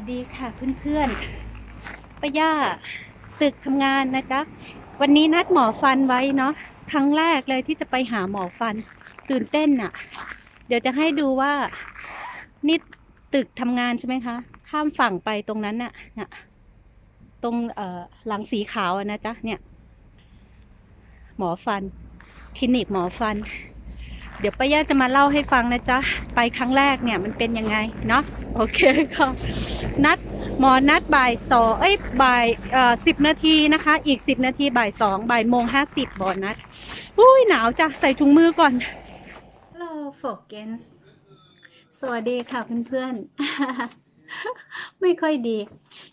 วัสดีค่ะเพื่อนๆป้าย่าตึกทำงานนะจ๊ะ วันนี้นัดหมอฟันไว้เนาะ ครั้งแรกเลยที่จะไปหาหมอฟัน ตื่นเต้นอะเดี๋ยวจะให้ดูว่า นี่ตึกทำงานใช่ไหมคะ ข้ามฝั่งไปตรงนั้นน่ะน่ะตรงเอ่อหลังสีขาวนะจ๊ะ เนี่ย หมอฟัน คลินิกหมอฟัน เดี๋ยวป้าย่าจะมาเล่าให้ฟังนะจ๊ะ ไปครั้งแรกเนี่ยมันเป็นยังไงเนาะโอเคค่ะนัดหมอนัดบ่ายสองเอ้ยบ่ายเอ่อสิบนาทีนะคะ อีกสิบนาทีบ่ายสองบ่ายโมงห้าสิบบอนัดอุ้ยหนาวจ้ะใส่ถุงมือก่อน Hello f o r g e n s สวัสดีค่ะเพื่อนๆ ไม่ค่อยดี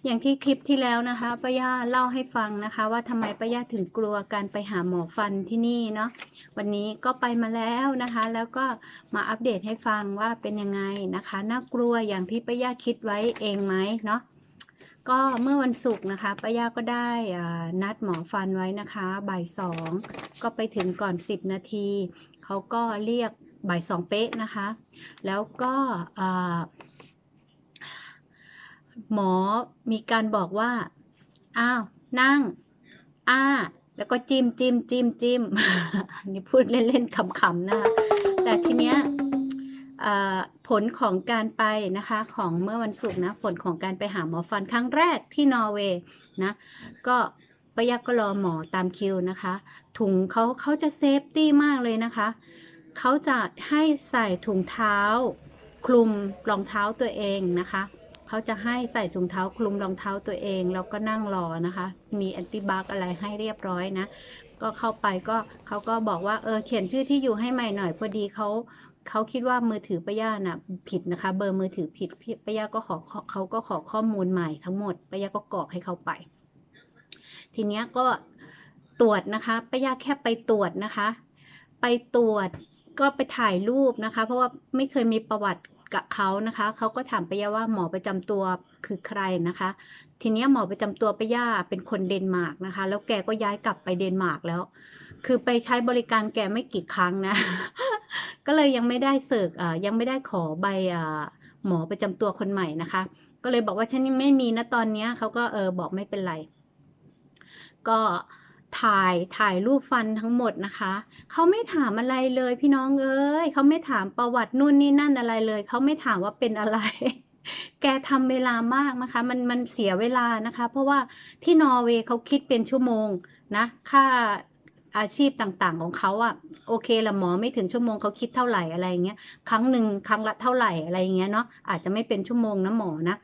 อย่างที่คลิปที่แล้วนะคะป้าย่าเล่าให้ฟังนะคะ ว่าทำไมป้าย่าถึงกลัวการไปหาหมอฟันที่นี่เนาะวันนี้ก็ไปมาแล้วนะคะ แล้วก็มาอัปเดตให้ฟังว่าเป็นยังไงนะคะน่ากลัวอย่างที่ป้าย่าคิดไว้เองไหมเนาะก็เมื่อวันศุกร์นะคะป้าย่าก็ได้นัดหมอฟันไว้นะคะบ่ายสองก็ไปถึงก่อน10นาทีเขาก็เรียกบ่ายสองเป๊ะนะคะ แล้วก็ หมอมีการบอกว่า อ้าว นั่ง อ้า แล้วก็จิ้มจิ้มจิ้มจิ้มอันนี้พูดเล่นๆขำๆนะคะ แต่ทีเนี้ยผลของการไปนะคะของเมื่อวันศุกร์นะ ผลของการไปหาหมอฟันครั้งแรกที่นอร์เวย์นะ ก็ปยักก็รอหมอตามคิวนะคะ ถุงเขาเขาจะเซฟตี้มากเลยนะคะ เขาจะให้ใส่ถุงเท้า คลุมรองเท้าตัวเองนะคะ เขาจะให้ใส่ถุงเท้าคลุมรองเท้าตัวเอง แล้วก็นั่งรอนะคะ มีแอนติบักอะไรให้เรียบร้อยนะ ก็เข้าไปก็เขาก็บอกว่าเออเขียนชื่อที่อยู่ให้ใหม่หน่อยพอดีเขาเขาคิดว่ามือถือป้าย่าน่ะผิดนะคะ เบอร์มือถือผิดป้าย่าก็ขอขอเขาก็ขอข้อมูลใหม่ทั้งหมดป้าย่าก็กรอกให้เขาไป ทีเนี้ยก็ตรวจนะคะป้าย่าแค่ไปตรวจนะคะ ไปตรวจก็ไปถ่ายรูปนะคะ เพราะว่าไม่เคยมีประวัติ กับเขานะคะ เขาก็ถามปย่าว่าหมอประจำตัวคือใครนะคะ ทีนี้หมอประจำตัวปย่าเป็นคนเดนมาร์กนะคะ แล้วแกก็ย้ายกลับไปเดนมาร์กแล้ว คือไปใช้บริการแกไม่กี่ครั้งนะ ก็เลยยังไม่ได้เสิร์กอ่ายังไม่ได้ขอใบอ่าหมอประจำตัวคนใหม่นะคะ ก็เลยบอกว่าฉันไม่มีนะตอนนี้เขาก็เออบอกไม่เป็นไร ก็ ถ่ายถ่ายรูปฟันทั้งหมดนะคะ เขาไม่ถามอะไรเลยพี่น้องเอ้ยเขาไม่ถามประวัตินู่นนี่นั่นอะไรเลย เขาไม่ถามว่าเป็นอะไร แกทำเวลามากนะคะ มันมันเสียเวลานะคะ เพราะว่าที่นอร์เวย์เขาคิดเป็นชั่วโมงนะ ค่าอาชีพต่างๆของเขาอะโอเคละหมอไม่ถึงชั่วโมงเขาคิดเท่าไหร่อะไรเงี้ยครั้งหนึ่งครั้งละเท่าไหร่อะไรเงี้ยเนาะอาจจะไม่เป็นชั่วโมงนะหมอนะ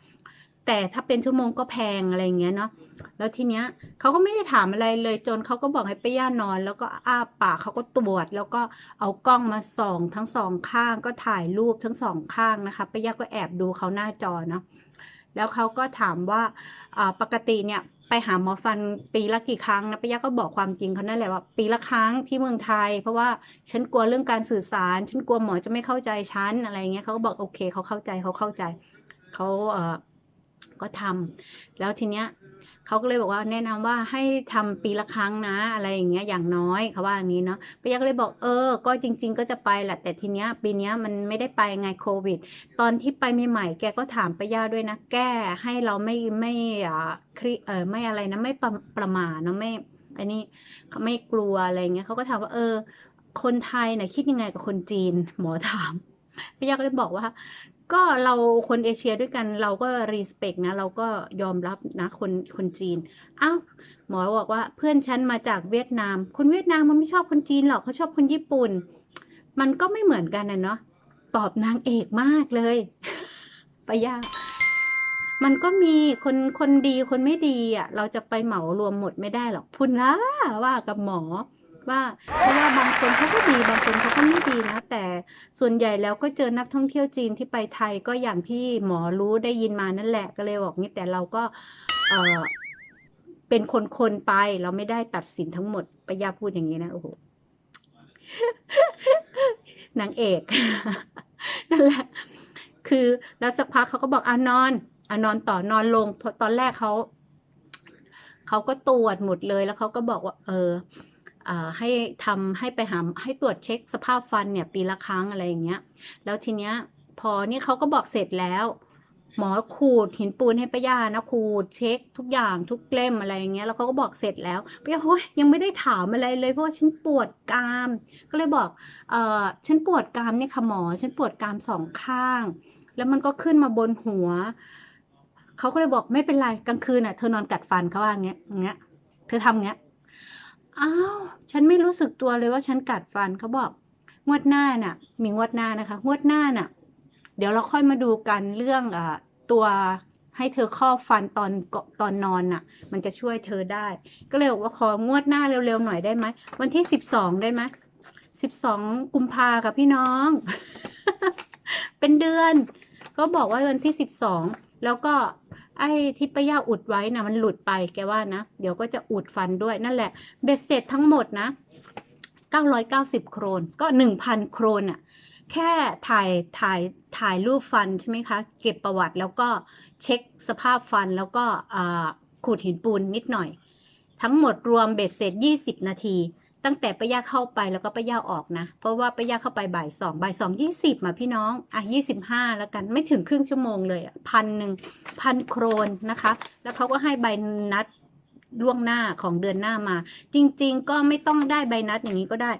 แต่ถ้าเป็นชั่วโมงก็แพงอะไรเงี้ยเนาะแล้วทีเนี้ยเขาก็ไม่ได้ถามอะไรเลยจนเขาก็บอกให้ไปย่านอน แล้วก็อ้าปากเขาก็ตรวจ แล้วก็เอากล้องมาส่อง ทั้งสองข้างก็ถ่ายรูปทั้งสองข้างนะคะไปย่าก็แอบดูเขาหน้าจอเนาะแล้วเขาก็ถามว่าอ่าปกติเนี่ยไปหาหมอฟันปีละกี่ครั้งนะปย่าก็บอกความจริงเขานั่นแหละว่า ปีละครั้งที่เมืองไทย เพราะว่าฉันกลัวเรื่องการสื่อสาร ฉันกลัวหมอจะไม่เข้าใจฉันอะไรเงี้ยเขาก็บอกโอเคเขาเข้าใจเขาเข้าใจเขาเอ่อ ก็ทำแล้วทีเนี้ยเขาก็เลยบอกว่าแนะนำว่าให้ทำปีละครั้งนะ อะไรอย่างเงี้ยอย่างน้อยเขาว่าอย่างนี้เนาะปายาก็เลยบอกเออ ก็จริง ๆ ก็จะไปแหละแต่ทีเนี้ยปีเนี้ยมันไม่ได้ไปไงโควิด ตอนที่ไปใหม่ๆแกก็ถามปายาด้วยนะ แก้ให้เราไม่ไม่อ่าคริเออไม่อะไรนะไม่ประประมาทเนาะไม่อันนี้เขาไม่กลัวอะไรเงี้ยเขาก็ถามว่าเออ คนไทยเนี่ยคิดยังไงกับคนจีน หมอถาม ปายาก็เลยบอกว่า ก็เราคนเอเชียด้วยกันเราก็รีสเ c กนะ เราก็ยอมรับนะคนคนจีนอ้าวหมอบอกว่าเพื่อนฉันมาจากเวียดนาม คนเวียดนามมันไม่ชอบคนจีนหรอกเขาชอบคนญี่ปุ่น มันก็ไม่เหมือนกันนะเนาะตอบนางเอกมากเลยไปยากมันก็มีคนคนดีคนไม่ดีอะ เราจะไปเหมารวมหมดไม่ได้หรอกพุนละว่ากับหมอ ว่าเพราะว่าบางคนเขาก็ดีบางคนเขาก็ไม่ดีนะ แต่ส่วนใหญ่แล้วก็เจอนักท่องเที่ยวจีนที่ไปไทยก็อย่างที่หมอรู้ได้ยินมานั่นแหละก็เลยบอกนี่แต่เราก็เออเป็นคนๆไปเราไม่ได้ตัดสินทั้งหมดปยาพูดอย่างนี้นะโอ้โหนางเอกนั่นแหละคือแล้วสักพักเขาก็บอกอะนอนอะนอนต่อนอนลงเพราะตอนแรกเขาเขาก็ตรวจหมดเลยแล้วเขาก็บอกว่า เออ ให้ทำให้ไปหาให้ตรวจเช็คสภาพฟันเนี่ยปีละครั้งอะไรอย่างเงี้ย แล้วทีเนี้ยพอนี่เขาก็บอกเสร็จแล้ว หมอขูดหินปูนให้ป้าย่านะขูดเช็คทุกอย่างทุกเล่มอะไรอย่างเงี้ยแล้วเขาก็บอกเสร็จแล้วป้าย่าโอ้ยยังไม่ได้ถามอะไรเลยเพราะว่าฉันปวดกราม ก็เลยบอกเออฉันปวดกรามเนี่ยค่ะหมอ ฉันปวดกรามสองข้าง แล้วมันก็ขึ้นมาบนหัวเขาก็เลยบอกไม่เป็นไรกลางคืนอะเธอนอนกัดฟันเขาว่าอย่างเงี้ยอย่างเงี้ยเธอทำเงี้ย อ้าว ฉันไม่รู้สึกตัวเลยว่าฉันกัดฟันเขาบอก งวดหน้าน่ะ มีงวดหน้านะคะ งวดหน้าน่ะ เดี๋ยวเราค่อยมาดูกันเรื่องอตัวให้เธอครอฟันตอนเกาะตอนนอนน่ะ มันจะช่วยเธอได้ ก็เลยบอกว่าของวดหน้าเร็วๆหน่อยได้ไหม วันที่สิบสองได้ไหมสิบสองกุมภาค่ะพี่น้อง เป็นเดือนเขาบอกว่าวันที่สิบสองแล้วก็ ไอ้ที่ป้าย่าอุดไว้นะมันหลุดไปแกว่านะ เดี๋ยวก็จะอุดฟันด้วยนั่นแหละ เบ็ดเสร็จทั้งหมดนะ 990 โครน ก็ 1,000 โครนอะแค่ถ่ายถ่ายถ่ายรูปฟันใช่ไหมคะ เก็บประวัติแล้วก็เช็คสภาพฟันแล้วก็ขูดหินปูนนิดหน่อย ทั้งหมดรวมเบ็ดเสร็จ 20 นาที ตั้งแต่ป้าย่าเข้าไปแล้วก็ป้าย่าออกนะ เพราะว่าป้าย่าเข้าไปบ่ายสองบ่ายสองยี่สิบมาพี่น้องอะยี่สิบห้าแล้วกันไม่ถึงครึ่งชั่วโมงเลยพันหนึ่งพันโครนนะคะ แล้วเขาก็ให้ใบนัดล่วงหน้าของเดือนหน้ามา จริง ๆ ก็ไม่ต้องได้ใบนัดอย่างนี้ก็ได้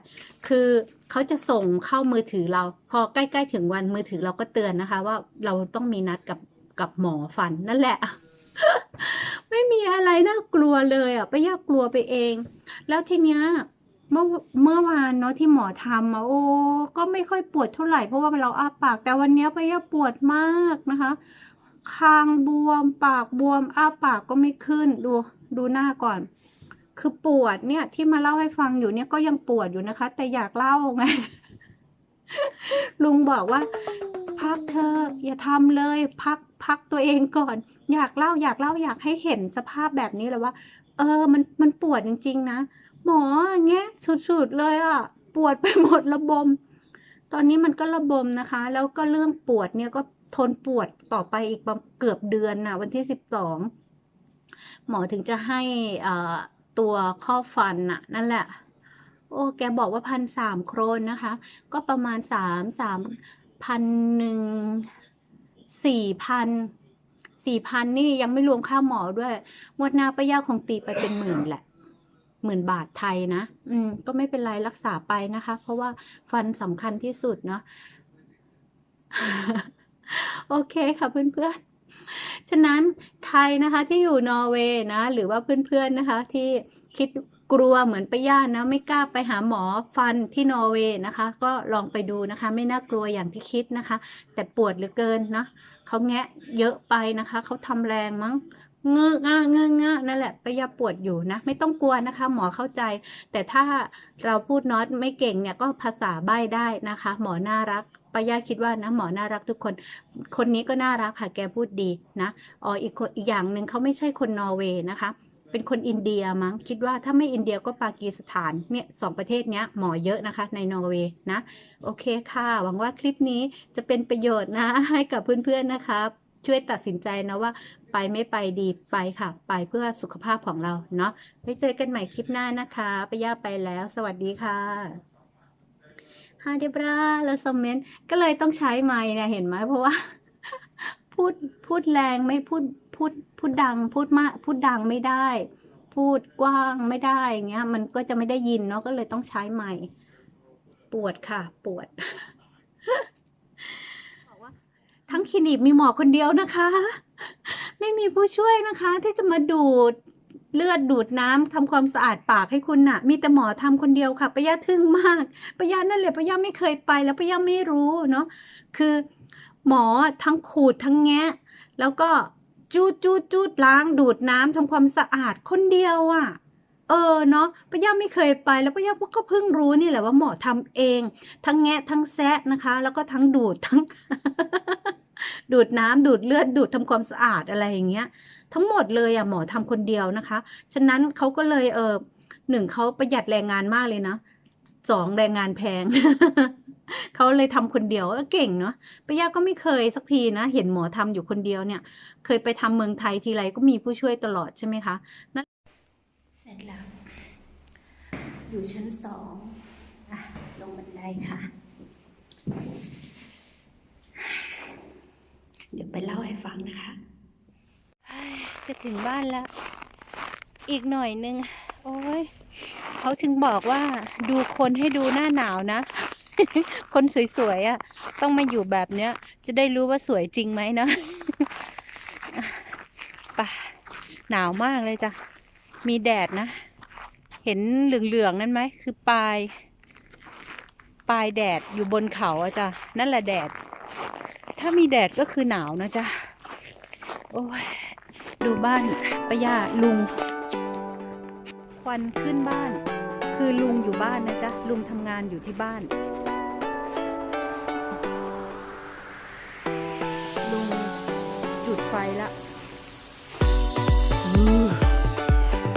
คือเขาจะส่งเข้ามือถือเรา พอใกล้ๆถึงวันมือถือเราก็เตือนนะคะ ว่าเราต้องมีนัดกับกับหมอฟันนั่นแหละไม่มีอะไรน่ากลัวเลยอะไป้าย่ากลัวไปเอง แล้วทีเนี้ย เมื่อเมื่อวานเนาะที่หมอทำอะโอ้ก็ไม่ค่อยปวดเท่าไหร่เพราะว่าเราอ้าปาก แต่วันเนี้ยป้าย่าปวดมากนะคะคางบวมปากบวมอ้าปากก็ไม่ขึ้นดูดูหน้าก่อน คือปวดเนี่ยที่มาเล่าให้ฟังอยู่เนี่ยก็ยังปวดอยู่นะคะ แต่อยากเล่าไงลุงบอกว่า พักเธอะอย่าทำเลย พักพักตัวเองก่อน อยากเล่าอยากเล่าอยากให้เห็นสภาพแบบนี้เลยว่า เออมันมันปวดจริง ๆ นะ หมออย่างเงี้ยสุดๆเลยอะ ปวดไปหมดระบม ตอนนี้มันก็ระบมนะคะ แล้วก็เรื่องปวดเนี่ยก็ทนปวดต่อไปอีกเกือบเดือนน่ะวันที่สิบสองหมอถึงจะให้ตัวข้อฟันน่ะ นั่นแหละ โอ้แกบอกว่าพันสามโครนนะคะ ก็ประมาณสามสามพันหนึ่งสี่พันสี่พันนี่ยังไม่รวมค่าหมอด้วยงวดหน้าป้ายาคงตีไปเป็นหมื่นแหละ หมื่นบาทไทยนะ อืม ก็ไม่เป็นไรรักษาไปนะคะ เพราะว่าฟันสำคัญที่สุดเนาะ โอเคค่ะเพื่อนๆ ฉะนั้นใครนะคะที่อยู่นอร์เวย์นะ หรือว่าเพื่อนๆนะคะ ที่คิดกลัวเหมือนป้าย่านะไม่กล้าไปหาหมอฟันที่นอร์เวย์นะคะ ก็ลองไปดูนะคะ ไม่น่ากลัวอย่างที่คิดนะคะ แต่ปวดเหลือเกินนะเขาแงะเยอะไปนะคะเขาทำแรงมั้ง เงอะงะเงอะงะนั่นแหละปยาปวดอยู่นะ ไม่ต้องกลัวนะคะ หมอเข้าใจ แต่ถ้าเราพูดน็อตไม่เก่งเนี่ยก็ภาษาใบ้ได้นะคะ หมอน่ารักป้ายาคิดว่านะหมอน่ารักทุกคน คนนี้ก็น่ารักค่ะ แกพูดดีนะอ๋ออีกอีกอย่างหนึ่งเขาไม่ใช่คนนอร์เวย์นะคะ เป็นคนอินเดียมั้งคิดว่าถ้าไม่อินเดียก็ปากีสถานเนี่ยสองประเทศเนี้ยหมอเยอะนะคะ ในนอร์เวย์นะ โอเคค่ะ หวังว่าคลิปนี้จะเป็นประโยชน์นะให้กับเพื่อนๆนะคะ ช่วยตัดสินใจนะว่า ไปไม่ไปดีไปค่ะ ไปเพื่อสุขภาพของเราเนาะไว้เจอกันใหม่คลิปหน้านะคะไปย่าไปแล้ว สวัสดีค่ะฮาเดบราแล้วซอมเมนต์ก็เลยต้องใช้ไมค์เนี่ยเห็นไหมเพราะว่า พูดพูดแรงไม่พูดพูดพูดดังพูดมากพูดดังไม่ได้ พูดกว้างไม่ได้อย่างเงี้ย มันก็จะไม่ได้ยินเนาะก็เลยต้องใช้ไมค์ปวดค่ะ ปวด ทั้งคลินิกมีหมอคนเดียวนะคะ ไม่มีผู้ช่วยนะคะ ที่จะมาดูดเลือดดูดน้ำทำความสะอาดปากให้คุณน่ะ มีแต่หมอทำคนเดียวค่ะปะย่าทึ่งมากปะย่านั่นแหละปะย่าไม่เคยไปแล้วปะย่าไม่รู้เนาะคือหมอทั้งขูดทั้งแงะ แล้วก็จูดจูดจูดล้างดูดน้ำทำความสะอาดคนเดียวอะ่ะ เออเนาะปะย่าไม่เคยไปแล้วปะย่าก็เพิ่งรู้นี่แหละว่าหมอทำเอง ทั้งแงะทั้งแซะนะคะ แล้วก็ทั้งดูดทั้ง ดูดน้ำดูดเลือดดูดทำความสะอาดอะไรอย่างเงี้ย ทั้งหมดเลยอะหมอทำคนเดียวนะคะ ฉะนั้นเขาก็เลยเออหนึ่งเขาประหยัดแรงงานมากเลยนะสองแรงงานแพงเขาเลยทำคนเดียวก็เก่งเนาะปะยาก็ไม่เคยสักทีนะ เห็นหมอทำอยู่คนเดียวเนี่ย เคยไปทำเมืองไทยทีไรก็มีผู้ช่วยตลอดใช่ไหมคะนั่นเสร็จแล้ว อยู่ชั้นสองอลงบันไดค่ะ เดี๋ยวไปเล่าให้ฟังนะคะจะถึงบ้านแล้ว อีกหน่อยนึง โอ้ยเขาถึงบอกว่าดูคนให้ดูหน้าหนาวนะ คนสวยๆอะ่ะ ต้องมาอยู่แบบเนี้ย จะได้รู้ว่าสวยจริงไหมเนาะปะหนาวมากเลยจ้ะ มีแดดนะ เห็นเหลืองๆนั่นไหม คือปลาย ปลายแดดอยู่บนเขาอะจ้ะ นั่นแหละแดด ถ้ามีแดดก็คือหนาวนะจ๊ะ โอ้ย ดูบ้านป้าย่าลุง ควันขึ้นบ้าน คือลุงอยู่บ้านนะจ๊ะ ลุงทำงานอยู่ที่บ้าน